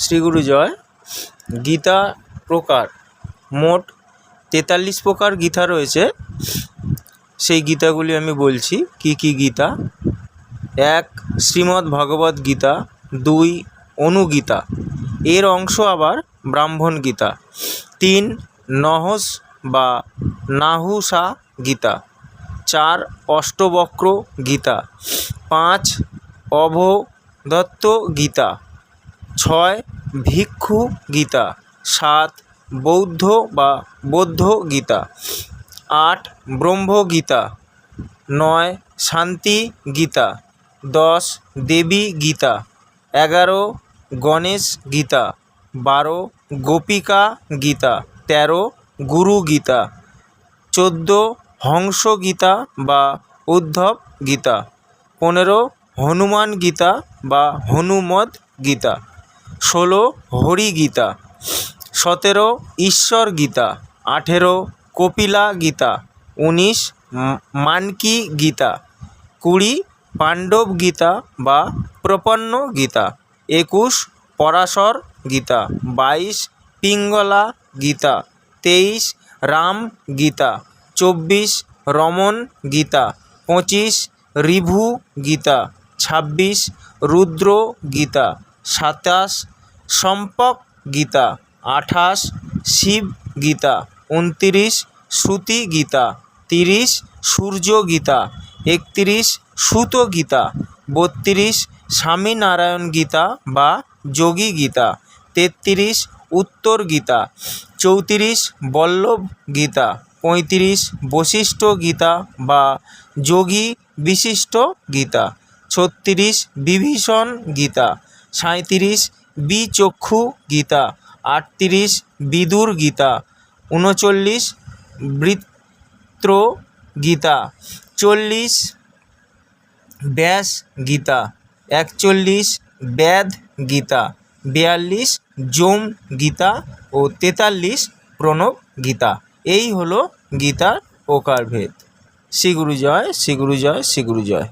শ্রীগুরু জয়। গীতা প্রকার, মোট তেতাল্লিশ প্রকার গীতা রয়েছে। সেই গীতাগুলি আমি বলছি, কী কী গীতা? এক, শ্রীমদ্ ভগবদ্ গীতা। দুই, অনুগীতা। এর অংশ আবার ব্রাহ্মণ গীতা। তিন, নহস বা নাহুসা গীতা। চার, অষ্টবক্র গীতা। পাঁচ, অভদত্ত গীতা। ছয় ভিক্ষু গীতা, সাত বৌদ্ধ বা বৌদ্ধ গীতা, আট ব্রহ্মগীতা নয় শান্তি গীতা, দশ দেবী গীতা, এগারো গণেশ গীতা, বারো গোপিকা গীতা, তেরো গুরু গীতা, চোদ্দ হংস গীতা বা উদ্ধব গীতা, পনেরো হনুমান গীতা বা হনুমদ গীতা। ষোলো হরি গীতা সতেরো ঈশ্বর গীতা আঠেরো কপিলা গীতা উনিশ মানকি গীতা কুড়ি পাণ্ডব গীতা বা প্রপন্ন গীতা একুশ পরাশর গীতা বাইশ পিঙ্গলা গীতা তেইশ রাম গীতা চব্বিশ রমন গীতা পঁচিশ ঋভু গীতা ছাব্বিশ রুদ্র গীতা সাতাশ, সম্পক গীতা, আঠাশ, শিব গীতা, উনতিরিশ, শ্রুতি গীতা, তিরিশ, সূর্য গীতা, একতিরিশ, সুত গীতা, বত্রিশ, স্বামীনারায়ণ গীতা বা যোগী গীতা, তেত্রিশ, উত্তর গীতা, চৌত্রিশ, বল্লভ গীতা, পঁয়ত্রিশ, বশিষ্ঠ গীতা বা যোগী বিশিষ্ট গীতা, ছত্রিশ, বিভীষণ গীতা সাঁইত্রিশ বিচক্ষু গীতা, আটত্রিশ বিদুর গীতা, উনচল্লিশ বৃত্র গীতা, চল্লিশ ব্যাস গীতা, একচল্লিশ ব্যাদ গীতা, বিয়াল্লিশ যম গীতা ও তেতাল্লিশ প্রণব গীতা। এই হলো গীতার প্রকারভেদ। শ্রী গুরু জয় শ্রী গুরু জয় শ্রী গুরু জয়।